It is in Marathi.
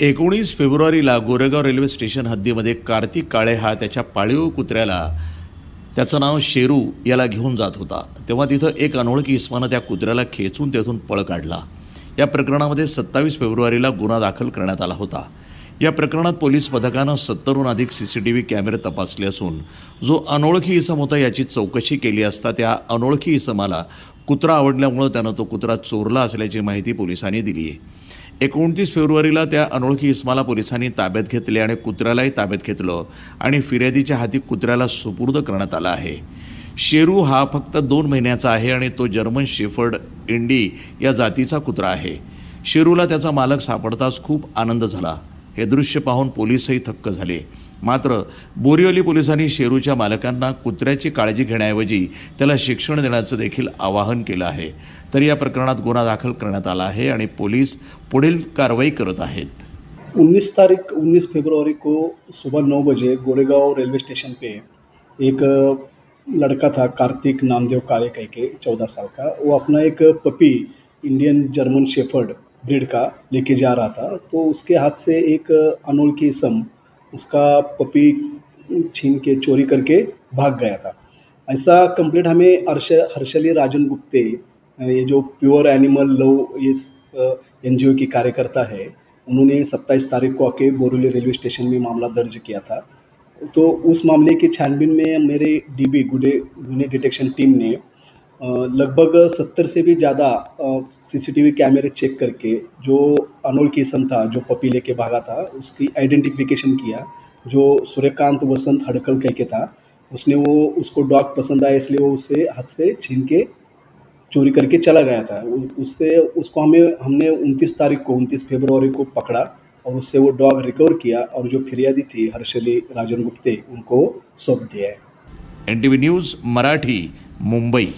एकोणीस फेब्रुवारीला गोरेगाव रेल्वे स्टेशन हद्दीमध्ये कार्तिक काळे हा त्याच्या पाळीव कुत्र्याला त्याचं नाव शेरू याला घेऊन जात होता. तेव्हा तिथं एक अनोळखी इस्मानं त्या कुत्र्याला खेचून तेथून पळ काढला. या प्रकरणामध्ये सत्तावीस फेब्रुवारीला गुन्हा दाखल करण्यात आला होता. या प्रकरणात पोलीस पथकानं सत्तरहून अधिक सी सी टी व्ही कॅमेरे तपासले असून जो अनोळखी इसम होता याची चौकशी केली असता त्या अनोळखी इसमाला कुत्रा आवडल्यामुळं त्यानं तो कुत्रा चोरला असल्याची माहिती पोलिसांनी दिली आहे एकोणतीस फेब्रुवारीला त्या अनोळखी इस्माला पोलिसांनी ताब्यात घेतले आणि कुत्र्यालाही ताब्यात घेतलं आणि फिर्यादीच्या हाती कुत्र्याला सुपूर्द करण्यात आला आहे. शेरू हा फक्त दोन महिन्याचा आहे आणि तो जर्मन शेफर्ड इंडी या जातीचा कुत्रा आहे. शेरूला त्याचा मालक सापडताच खूप आनंद झाला. हे दृश्य पाहून पोलीसही थक्क झाले. मात्र बोरिवली पोलिसांनी शेरूच्या मालकांना कुत्र्याची काळजी घेण्याऐवजी त्याला शिक्षण देण्याचं देखील आवाहन केलं आहे. तर या प्रकरणात गुन्हा दाखल करण्यात आला आहे आणि पोलीस पुढील कारवाई करत आहेत. 19 तारीख उन्नीस फेब्रुवारी को सुबह नौ बजे गोरेगांव रेलवे स्टेशन पे एक लड़का था कार्तिक नामदेव काले कह के चौदह साल का। वो अपना एक puppy Indian German shepherd breed का लेके जा रहा था तो उसके हाथ से एक अनोळखी सम, उसका पपी छीन के, चोरी करके भाग गया था। ऐसा कंप्लेंट हमें हर्ष, हर्षली राजन गुप्ते, ये जो प्योर एनिमल लव इस एन जी ओ की कार्यकर्ता है, उन्होंने 27 तारीख को आके बोरीवली रेलवे स्टेशन में मामला दर्ज किया था। तो उस मामले की छानबीन में मेरे डीबी गुडे, गुने डिटेक्शन टीम ने लगभग 70 से भी ज़्यादा सीसीटीवी कैमरे चेक करके जो अनोल किस्म था, जो पपी लेके भागा था, उसकी आइडेंटिफिकेशन किया। जो सूर्यकांत वसंत हड़कल कह के था, उसने वो, उसको डॉग पसंद आया, इसलिए वो उसे हाथ से छीन के चोरी करके चला गया था। उससे, उसको हमें, हमने 29 तारीख को 29 फरवरी को पकड़ा और उससे वो डॉग रिकवर किया और जो फिरियादी थी, हर्षली राजन गुप्ते, उनको सौंप दिया है। N news, Marathi, Mumbai.